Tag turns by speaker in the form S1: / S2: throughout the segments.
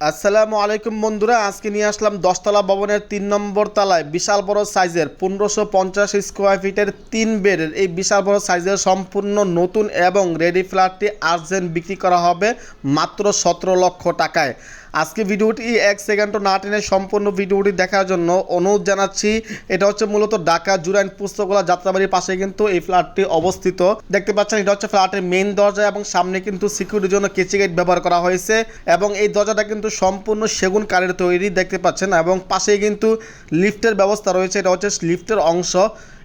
S1: আসসালামু আলাইকুম বন্ধুরা, আজকে নিয়ে আসলাম দশতলা ভবনের তিন নম্বর তলায় বিশাল বড় সাইজের পনেরোশো পঞ্চাশ স্কোয়ার ফিটের তিন বেডের। এই বিশাল বড় সাইজের সম্পূর্ণ নতুন এবং রেডি ফ্ল্যাটটি আর্জেন্ট বিক্রি করা হবে মাত্র সতেরো লক্ষ টাকায়। আজকে ভিডিওটি এক সেকেন্ডও না টেনে সম্পূর্ণ ভিডিওটি দেখার জন্য অনুরোধ জানাচ্ছি, এটা হচ্ছে মূলত ঢাকা জুরাইন পুস্তকলা যাত্রাবাড়ির পাশে কিন্তু এই ফ্ল্যাটটি অবস্থিত। দেখতে পাচ্ছেন, এটা হচ্ছে ফ্ল্যাটের মেইন দরজা এবং সামনে কিন্তু সিকিউরিটির জন্য কেচি গেট ব্যবহার করা হয়েছে এবং এই দরজাটা কিন্তু সম্পূর্ণ সেগুন কাঠের তৈরি, দেখতে পাচ্ছেন, এবং পাশেই কিন্তু লিফটের ব্যবস্থা রয়েছে, এটা হচ্ছে লিফটের অংশ।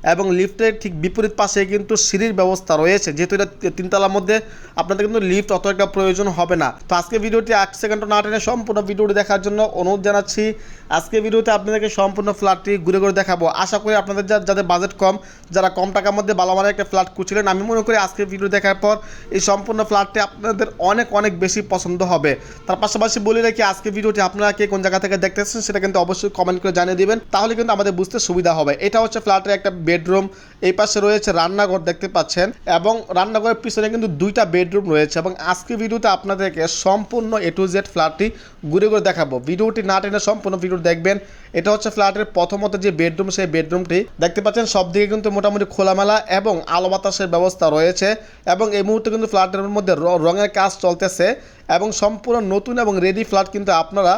S1: এবং লিফটের ঠিক বিপরীত পাশে কিন্তু সিঁড়ির ব্যবস্থা রয়েছে। যেহেতু এটা তিনতলার মধ্যে আপনাদের কিন্তু লিফট অত একটা প্রয়োজন হবে না। তো আজকে ভিডিওটি এক সেকেন্ড না টেনে সম্পূর্ণ ভিডিওটি দেখার জন্য অনুরোধ জানাচ্ছি, আজকে ভিডিওতে আপনাদেরকে সম্পূর্ণ ফ্ল্যাটটি ঘুরে ঘুরে দেখাবো। আশা করি আপনাদের যা- যাদের বাজেট কম, যারা কম টাকার মধ্যে ভালো মানের একটা ফ্ল্যাট খুঁজছিলেন, আমি মনে করি আজকে ভিডিও দেখার পর এই সম্পূর্ণ ফ্ল্যাটটি আপনাদের অনেক অনেক বেশি পছন্দ হবে। তার পাশাপাশি বলি রাখি, আজকে ভিডিওটি আপনারা কে কোন জায়গা থেকে দেখতেছেন সেটা কিন্তু অবশ্যই কমেন্ট করে জানিয়ে দিবেন। তাহলে কিন্তু আমাদের বুঝতে সুবিধা হবে। এটা হচ্ছে ফ্ল্যাটের একটা বেডরুম এই পাশে রয়েছে রান্নাঘর দেখতে পাচ্ছেন এবং রান্নাঘরের পিছনে কিন্তু দুইটা বেডরুম রয়েছে এবং আজকে ভিডিওতে আপনাদেরকে সম্পূর্ণ এ টু জেড ফ্ল্যাটটি ঘুরে ঘুরে দেখাবো। ভিডিওটি না টেনে সম্পূর্ণ ভিডিও দেখবেন। এটা হচ্ছে ফ্ল্যাটের প্রথমত যে বেডরুম, সেই বেডরুমটি দেখতে পাচ্ছেন। সব দিকে কিন্তু মোটামুটি খোলামেলা এবং আলো বাতাসের ব্যবস্থা রয়েছে এবং এই মুহূর্তে কিন্তু ফ্ল্যাটের মধ্যে রঙের কাজ চলতেছে এবং সম্পূর্ণ নতুন এবং রেডি ফ্ল্যাট কিন্তু আপনারা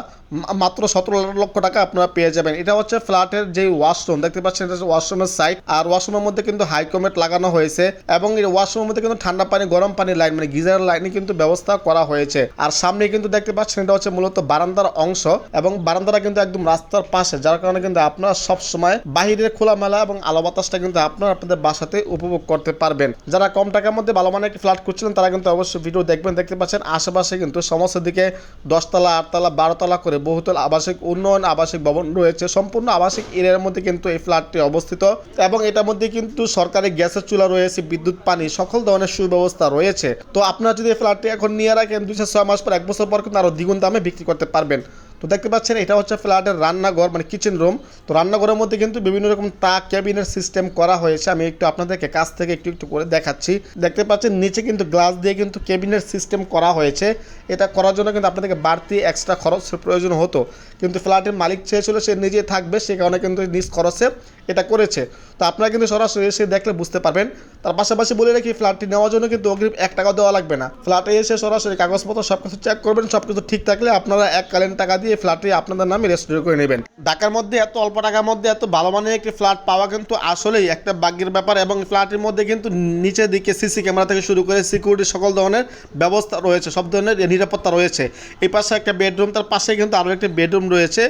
S1: মাত্র সতেরো লক্ষ টাকা আপনারা পেয়ে যাবেন। এটা হচ্ছে ফ্ল্যাটের যে ওয়াশরুম দেখতে পাচ্ছেন এটা হচ্ছে ওয়াশরুমের সাইড আর ওয়াশরুমের মধ্যে কিন্তু হাইকমেট লাগানো হয়েছে এবং এই ওয়াশরুমের মধ্যে কিন্তু ঠান্ডা পানি, গরম পানির লাইন মানে গিজার লাইনে কিন্তু ব্যবস্থা করা হয়েছে। আর সামনে কিন্তু দেখতে পাচ্ছেন, এটা হচ্ছে মূলত বারান্দার অংশ এবং বারান্দাটা কিন্তু একদম রাস্তার পাশে, যার কারণে কিন্তু আপনারা সব সময় বাহিরের খোলামেলা এবং আলো বাতাসটা কিন্তু আপনারা আপনাদের বাসাতে উপভোগ করতে পারবেন। যারা কম টাকার মধ্যে ভালো মানের একটি ফ্ল্যাট করছিলেন তারা কিন্তু অবশ্যই ভিডিও দেখবেন। দেখতে পাচ্ছেন, আশেপাশে কিন্তু সমস্ত দিকে দশতলা, আটতলা, বারোতলা করে বহুতল আবাসিক উন্নয়ন, আবাসিক ভবন রয়েছে। সম্পূর্ণ আবাসিক এরিয়ার মধ্যে কিন্তু এই ফ্ল্যাটটি অবস্থিত এবং এটার মধ্যে কিন্তু সরকারি গ্যাসের চুলা রয়েছে, বিদ্যুৎ, পানি, সকল ধরনের সুব্যবস্থা রয়েছে। তো আপনারা যদি ফ্ল্যাটটি এখন নিয়ে রাখেন, দুই ছয় মাস পর, এক বছর পর কিন্তু আরও দ্বিগুণ দামে বিক্রি করতে পারবেন। তো দেখতে পাচ্ছেন, এটা হচ্ছে ফ্ল্যাটের রান্নাঘর মানে কিচেন রুম তো রান্নাঘরের মধ্যে কিন্তু বিভিন্ন রকম তাক ক্যাবিনের সিস্টেম করা হয়েছে। আমি একটু আপনাদেরকে কাছ থেকে একটু একটু করে দেখাচ্ছি। দেখতে পাচ্ছেন, নিচে কিন্তু গ্লাস দিয়ে কিন্তু ক্যাবিনের সিস্টেম করা হয়েছে। এটা করার জন্য কিন্তু আপনাদেরকে বাড়তি এক্সট্রা খরচ প্রয়োজন হতো। কিন্তু ফ্ল্যাটের মালিক চেয়েছিল, সে নিজে থাকবে, সে কারণে কিন্তু নিজ খরচে এটা করেছে। তো আপনারা কিন্তু সরাসরি এসে দেখলে বুঝতে পারবেন। তার পাশাপাশি বলে রাখি, ফ্ল্যাটটি নেওয়ার জন্য কিন্তু অগ্রিম এক টাকা দেওয়া লাগবে না। ফ্ল্যাটে এসে সরাসরি কাগজপত্র সব কিছু চেক করবেন। সব কিছু ঠিক থাকলে আপনারা এককালীন টাকা দিয়ে ফ্ল্যাটটি আপনাদের নামে রেজিস্টার করে নেবেন। ঢাকার মধ্যে এত অল্প টাকার মধ্যে এত ভালো মানের একটি ফ্ল্যাট পাওয়া কিন্তু আসলেই একটা ভাগ্যের ব্যাপার এবং ফ্ল্যাটের মধ্যে কিন্তু নিচের দিকে সিসি ক্যামেরা থেকে শুরু করে সিকিউরিটি সকল ধরনের ব্যবস্থা রয়েছে, সব ধরনের নিরাপত্তা রয়েছে। এই পাশে একটা বেডরুম তার পাশে কিন্তু আরও একটি বেডরুম রয়েছে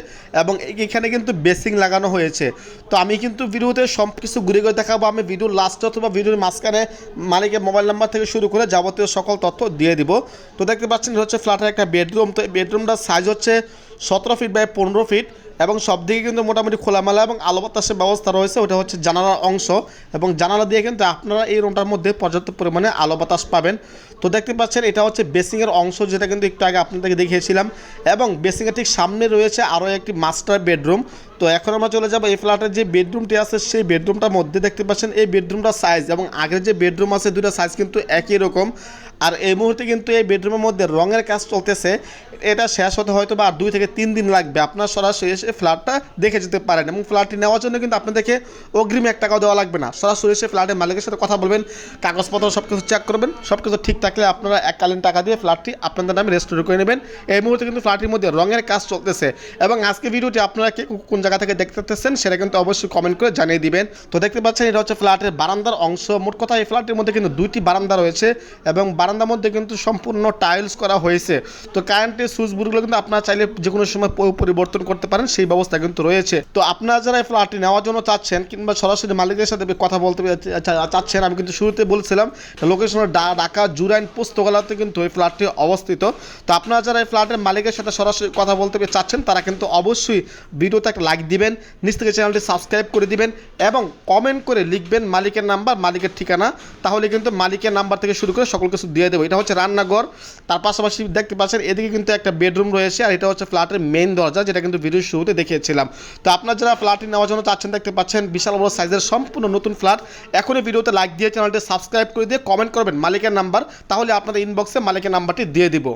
S1: এবং এখানে কিন্তু বেসিং লাগানো হয়েছে। তো আমি কিন্তু ভিডিওতে সব কিছু ঘুরে ঘুরে দেখাবো। আমি ভিডিওর লাস্টে অথবা ভিডিওর মাঝখানে মালিকের মোবাইল নাম্বার থেকে শুরু করে যাবতীয় সকল তথ্য দিয়ে দিব। তো দেখতে পাচ্ছেন হচ্ছে ফ্ল্যাটের একটা বেডরুম তো এই বেডরুমটার সাইজ হচ্ছে সতেরো ফিট বাই পনেরো ফিট এবং সব দিকে কিন্তু মোটামুটি খোলামেলা এবং আলো বাতাসের ব্যবস্থা রয়েছে, ওটা হচ্ছে জানালার অংশ এবং জানালা দিয়ে কিন্তু আপনারা এই রুমটার মধ্যে পর্যাপ্ত পরিমাণে আলো বাতাস পাবেন। তো দেখতে পাচ্ছেন, এটা হচ্ছে বেসিংয়ের অংশ যেটা কিন্তু একটু আগে আপনাদেরকে দেখিয়েছিলাম এবং বেসিংয়ের ঠিক সামনে রয়েছে আরও একটি মাস্টার বেডরুম তো এখন আমরা চলে যাব এই ফ্ল্যাটের যে বেডরুমটি আছে, সেই বেডরুমটার মধ্যে দেখতে পাচ্ছেন, এই বেডরুমটার সাইজ এবং আগের যে বেডরুম আছে দুটো সাইজ কিন্তু একই রকম। আর এই মুহূর্তে কিন্তু এই বেডরুমের মধ্যে রঙের কাজ চলতেছে। এটা শেষ হতে হয়তো বা আর দুই থেকে তিন দিন লাগবে। আপনার সরাসরি এসে ফ্ল্যাটটা দেখে যেতে পারেন এবং ফ্ল্যাটটি নেওয়ার জন্য কিন্তু আপনাদেরকে অগ্রিম এক টাকাও দেওয়া লাগবে না। সরাসরি এসে ফ্ল্যাটের মালিকের সাথে কথা বলবেন, কাগজপত্র সব কিছু চেক করবেন সব কিছু ঠিক থাকলে আপনারা এককালীন টাকা দিয়ে ফ্ল্যাটটি আপনাদের নামে রেজিস্টার করে নেবেন। এই মুহূর্তে কিন্তু ফ্ল্যাটের মধ্যে রঙের কাজ চলতেছে এবং আজকে ভিডিওটি আপনারা কোন জায়গা থেকে দেখতে পাচ্ছেন সেটা কিন্তু অবশ্যই কমেন্ট করে জানিয়ে দিবেন। তো দেখতে পাচ্ছেন, এটা হচ্ছে ফ্ল্যাটের বারান্দার অংশ। মোট কথা এই ফ্ল্যাটের মধ্যে কিন্তু দুইটি বারান্দা রয়েছে এবং বারান্দার মধ্যে কিন্তু সম্পূর্ণ টাইলস করা হয়েছে। তো কারেন্টের সুইচবোর্ডগুলো কিন্তু আপনারা চাইলে যে কোনো সময় পরিবর্তন করতে পারেন, সেই ব্যবস্থা কিন্তু রয়েছে। তো আপনারা যারা এই ফ্ল্যাটটি নেওয়ার জন্য চাচ্ছেন কিংবা সরাসরি মালিকের সাথে কথা বলতে চাচ্ছেন, আমি কিন্তু শুরুতে বলছিলাম লোকেশন ঢাকা জুরাইন পুস্তকালয়তে কিন্তু এই ফ্ল্যাটটি অবস্থিত। তো আপনারা যারা এই ফ্ল্যাটের মালিকের সাথে সরাসরি কথা বলতে চাচ্ছেন, তারা কিন্তু অবশ্যই ভিডিওতে একটা লাইক দিবেন, নিচ থেকে চ্যানেলটি সাবস্ক্রাইব করে দিবেন এবং কমেন্ট করে লিখবেন মালিকের নাম্বার মালিকের ঠিকানা। তাহলে কিন্তু মালিকের নাম্বার থেকে শুরু করে সকল কিছু দিয়ে দেবো। এটা হচ্ছে রান্নাঘর। তার পাশাপাশি দেখতে পাচ্ছেন, এদিকে কিন্তু একটা বেডরুম রয়েছে আর এটা হচ্ছে ফ্ল্যাটের মেন দরজা, যেটা কিন্তু ভিডিওর শুরুতে দেখিয়েছিলাম। তো আপনার যারা ফ্ল্যাটটি নেওয়ার জন্য চাচ্ছেন, দেখতে পাচ্ছেন বিশাল বড় সাইজের সম্পূর্ণ নতুন ফ্ল্যাট। এখনই ভিডিওতে লাইক দিয়ে চ্যানেলটি সাবস্ক্রাইব করে দিয়ে কমেন্ট করবেন মালিকের নাম্বার তাহলে আপনাদের ইনবক্সে মালিকের নাম্বারটি দিয়ে দিব।